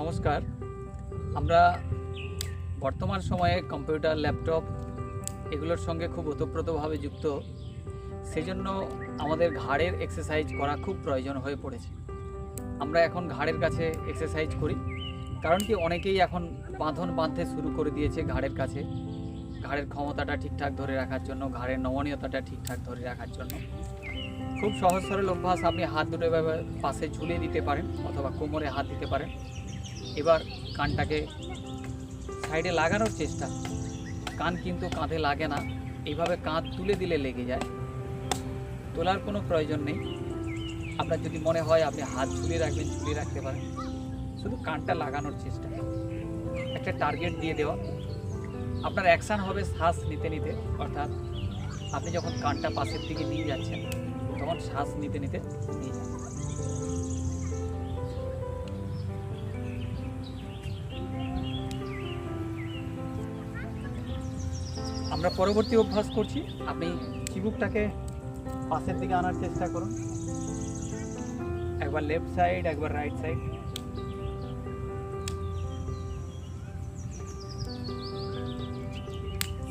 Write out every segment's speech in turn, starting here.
নমস্কার। আমরা বর্তমান সময়ে কম্পিউটার, ল্যাপটপ এগুলোর সঙ্গে খুব ওতপ্রোতভাবে যুক্ত। সেজন্য আমাদের ঘাড়ের এক্সারসাইজ করা খুব প্রয়োজন হয়ে পড়েছে। আমরা এখন ঘাড়ের কাছে এক্সারসাইজ করি, কারণ কি অনেকেই এখন বাঁধন বাঁধতে শুরু করে দিয়েছে ঘাড়ের কাছে। ঘাড়ের ক্ষমতাটা ঠিকঠাক ধরে রাখার জন্য, ঘাড়ের নমনীয়তাটা ঠিকঠাক ধরে রাখার জন্য। খুব সহজ সরল অভ্যাস, আপনি হাত দুটো এভাবে পাশে ঝুলিয়ে দিতে পারেন অথবা কোমরে হাত দিতে পারেন। এবার কানটাকে সাইডে লাগানোর চেষ্টা। কান কিন্তু কাঁধে লাগে না। এইভাবে কাঁধ তুলে দিলে লেগে যায়। তোলার কোনো প্রয়োজন নেই। আপনার যদি মনে হয় আপনি হাত ঝুলিয়ে রাখবেন, ঝুলিয়ে রাখতে পারেন। শুধু কানটা লাগানোর চেষ্টা। একটা টার্গেট দিয়ে দেওয়া। আপনার অ্যাকশান হবে শ্বাস নিতে নিতে। অর্থাৎ আপনি যখন কানটা পাশের দিকে নিয়ে যাচ্ছেন, তখন শ্বাস নিতে নিতে নিয়ে যান। আমরা পরবর্তী অভ্যাস করছি। আপনি চিবুকটাকে পাশের দিকে আনার চেষ্টা করুন। একবার লেফট সাইড একবার রাইট সাইড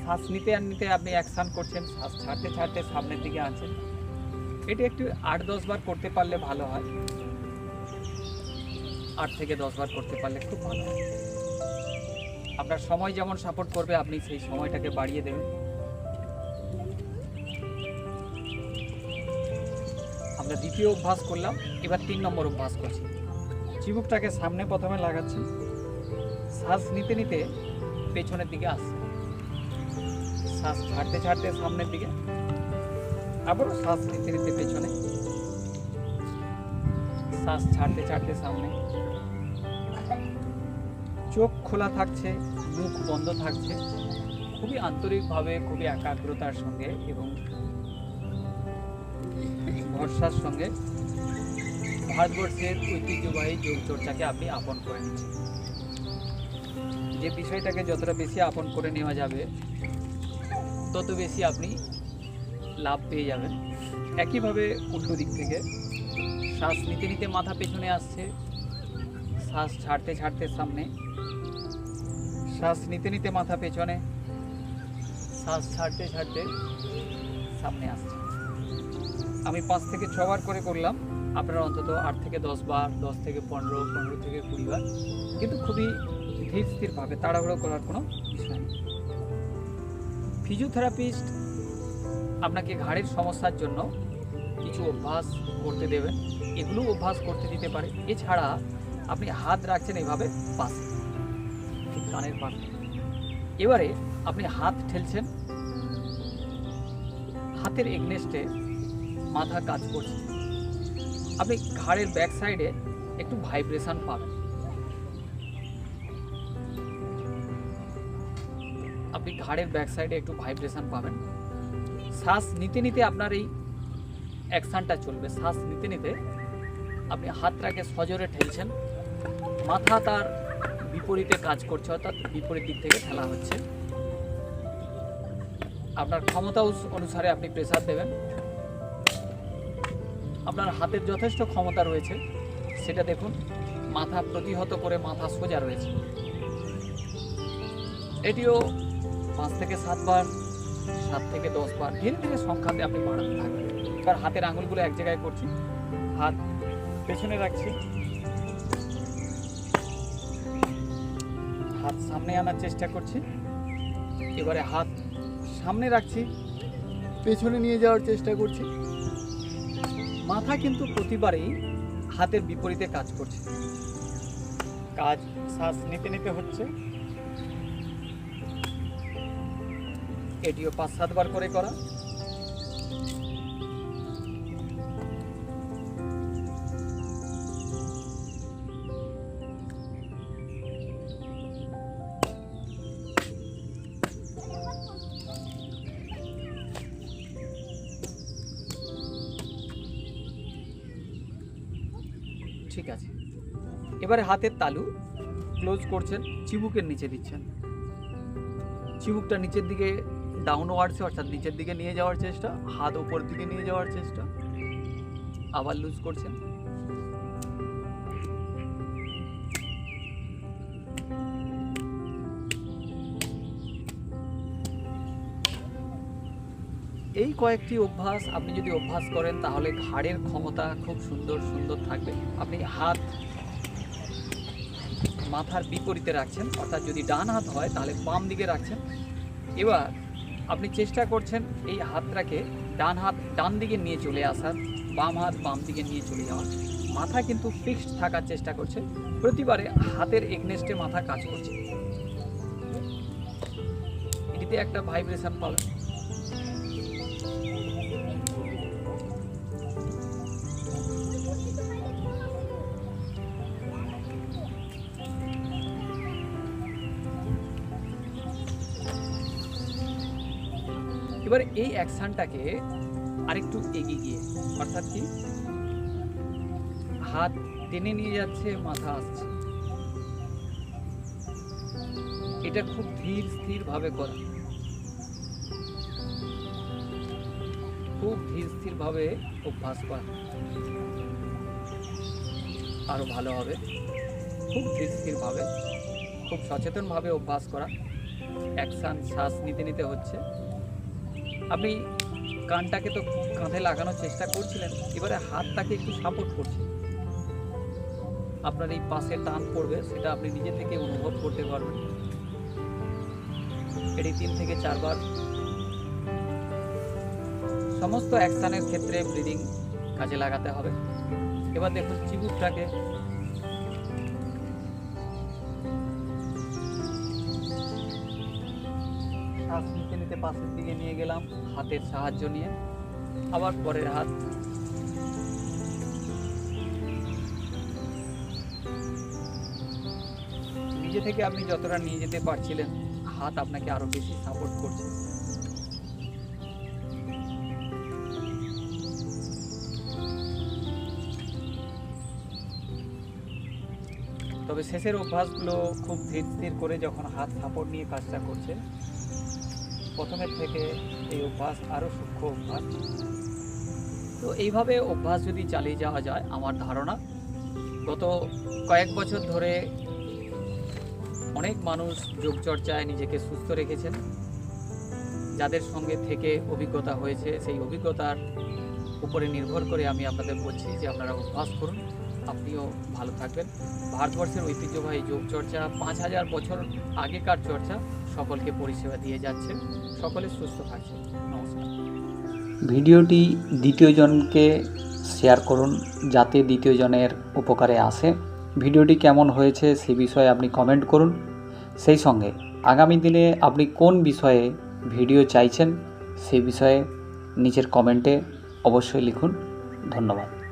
শ্বাস নিতে আর নিতে আপনি অ্যাকশান করছেন, শ্বাস ছাড়তে ছাড়তে সামনের দিকে আনছেন। এটি একটু আট, দশ বার করতে পারলে ভালো হয়। আট থেকে দশ বার করতে পারলে খুব ভালো হয়। আপনার সময় যেমন সাপোর্ট করবে, আপনি সেই সময়টাকে বাড়িয়ে দেবেন। আমরা দ্বিতীয় অভ্যাস করলাম, এবার তিন নম্বর অভ্যাস করছি। চিবুকটাকে সামনে প্রথমে লাগাচ্ছি শ্বাস নিতে নিতে পেছনের দিকে আসছে। শ্বাস ছাড়তে ছাড়তে সামনের দিকে। আবারও শ্বাস নিতে নিতে পেছনে। শ্বাস ছাড়তে ছাড়তে সামনে। চোখ খোলা থাকছে, মুখ বন্ধ থাকছে। খুবই আন্তরিকভাবে, খুবই একাগ্রতার সঙ্গে এবং ভরসার সঙ্গে ভারতবর্ষের ঐতিহ্যবাহী যোগ চর্চাকে আপনি আপন করে নিচ্ছেন। যে বিষয়টাকে যতটা বেশি আপন করে নেওয়া যাবে, তত বেশি আপনি লাভ পেয়ে যাবেন। একইভাবে উল্টো দিক থেকে শ্বাস নিতে নিতে মাথা পেছনে আসছে শ্বাস ছাড়তে ছাড়তে সামনে। শ্বাস নিতে নিতে মাথা পেছনে। শ্বাস ছাড়তে ছাড়তে সামনে আসছে। আমি পাঁচ থেকে ছবার করে করলাম। আপনারা অন্তত আট থেকে দশ বার, দশ থেকে পনেরো পনেরো থেকে কুড়ি বার। কিন্তু খুবই ধীর স্থিরভাবে তাড়াহুড়ো করার কোনো বিষয় নেই। ফিজিওথেরাপিস্ট আপনাকে ঘাড়ের সমস্যার জন্য কিছু অভ্যাস করতে দেবেন এগুলো অভ্যাস করতে দিতে পারে। এছাড়া আপনি হাত রাখছেন এইভাবে পাশে ঠিক কানের পাশে। এবারে আপনি হাত ঠেলছেন। হাতের এগনেস্টে মাথা কাজ করছে। আপনি ঘাড়ের ব্যাক সাইডে একটু ভাইব্রেশন পাবেন। আপনি ঘাড়ের ব্যাক সাইডে একটু ভাইব্রেশন পাবেন। শ্বাস নিতে নিতে আপনার এই অ্যাকশানটা চলবে। শ্বাস নিতে নিতে আপনি হাতটাকে সজোরে ঠেলছেন। মাথা তার বিপরীতে কাজ করছে, অর্থাৎ বিপরীত দিক থেকে ঠেলা হচ্ছে। আপনার ক্ষমতা অনুসারে আপনি প্রেসার দেবেন। আপনার হাতের যথেষ্ট ক্ষমতা রয়েছে, সেটা দেখুন। মাথা প্রতিহত করে মাথা সোজা রয়েছে। এটিও পাঁচ থেকে সাতবার সাত থেকে দশ বার ধীরে ধীরে সংখ্যাতে আপনি বাড়াতে থাকবেন। এবার হাতের আঙুলগুলো এক জায়গায় করছি, হাত পেছনে রাখছি। হাত সামনে আনার চেষ্টা করছি। এবারে হাত সামনে রাখছি, পেছনে নিয়ে যাওয়ার চেষ্টা করছি। মাথা কিন্তু প্রতিবারেই হাতের বিপরীতে কাজ করছে। কাজ শ্বাস নিতে নিতে হচ্ছে। এটিও পাঁচ সাতবার করে করা। ঠিক আছে। এবারে হাতের তালু ক্লোজ করছেন চিবুকের নিচে দিচ্ছেন। চিবুকটা নিচের দিকে ডাউনওয়ার্ডসে অর্থাৎ নিচের দিকে নিয়ে যাওয়ার চেষ্টা, হাত ওপর দিকে নিয়ে যাওয়ার চেষ্টা। আবার লুজ করছেন। এই কয়েকটি অভ্যাস আপনি যদি অভ্যাস করেন, তাহলে ঘাড়ের ক্ষমতা খুব সুন্দর সুন্দর থাকবে। আপনি হাত মাথার বিপরীতে রাখছেন, অর্থাৎ যদি ডান হাত হয়, তাহলে বাম দিকে রাখছেন। এবার আপনি চেষ্টা করছেন এই হাতটাকে ডান হাত ডান দিকে নিয়ে চলে আসার, বাম হাত বাম দিকে নিয়ে চলে যাওয়ার। মাথা কিন্তু ফিক্সড থাকার চেষ্টা করছে। প্রতিবারে হাতের এগনেস্টে মাথা কাজ করছে। এটিতে একটা ভাইব্রেশন পাবেন। এবার এই অ্যাকশনটাকে আরেকটু এগিয়ে গিয়ে, অর্থাৎ কি? হাত টেনে নিয়ে যাচ্ছে, মাথা আসছে। এটা খুব ধীর স্থির ভাবে করা। খুব ধীর স্থির ভাবে অভ্যাস করা। আরও ভালো হবে। খুব ধীর স্থির ভাবে খুব সচেতন ভাবে অভ্যাস করা। অ্যাকশন, শ্বাস নিতে নিতে হচ্ছে। আপনি কানটাকে তো কাঁধে লাগানোর চেষ্টা করছিলেন, এবারে হাতটাকে একটু সাপোর্ট করছেন আপনার এই পাশে টান পড়বে, সেটা আপনি নিজে থেকে অনুভব করতে পারবেন। এটি তিন থেকে চারবার। সমস্ত অ্যাকশনের ক্ষেত্রে ব্রিদিং কাজে লাগাতে হবে। এবার দেখুন, চিবুকটাকে শ্বাস নিতে নিতে পাশের দিকে নিয়ে গেলাম, হাতের সাহায্য নিয়ে। আবার পরের হাত। নিজে থেকে আপনি যতটা নিয়ে যেতে পারছিলেন, হাত আপনাকে আরও বেশি সাপোর্ট করছে। তবে শেষের অভ্যাসগুলো খুব ধীর স্থির করে যখন হাত সাপোর্ট নিয়ে কাজটা করছে প্রথমের থেকে এই অভ্যাস আরও সূক্ষ্ম অভ্যাস। তো এইভাবে অভ্যাস যদি চালিয়ে যাওয়া যায়, আমার ধারণা, গত কয়েক বছর ধরে অনেক মানুষ যোগচর্চায় নিজেকে সুস্থ রেখেছেন। যাদের সঙ্গে থেকে অভিজ্ঞতা হয়েছে, সেই অভিজ্ঞতার উপরে নির্ভর করে আমি আপনাদের বলছি যে আপনারা অভ্যাস করুন। আপনিও ভালো থাকবেন। ভারতবর্ষের ঐতিহ্যবাহী যোগচর্চা, পাঁচ হাজার বছর আগেকার চর্চা সকলকে পরিষেবা দিয়ে যাচ্ছে। সকলে সুস্থ থাকছে। নমস্কার। ভিডিওটি দ্বিতীয় জনকে শেয়ার করুন যাতে দ্বিতীয় জনের উপকারে আসে। ভিডিওটি কেমন হয়েছে সে বিষয়ে আপনি কমেন্ট করুন। সেই সঙ্গে আগামী দিনে আপনি কোন বিষয়ে ভিডিও চাইছেন সে বিষয়ে নিচের কমেন্টে অবশ্যই লিখুন। ধন্যবাদ।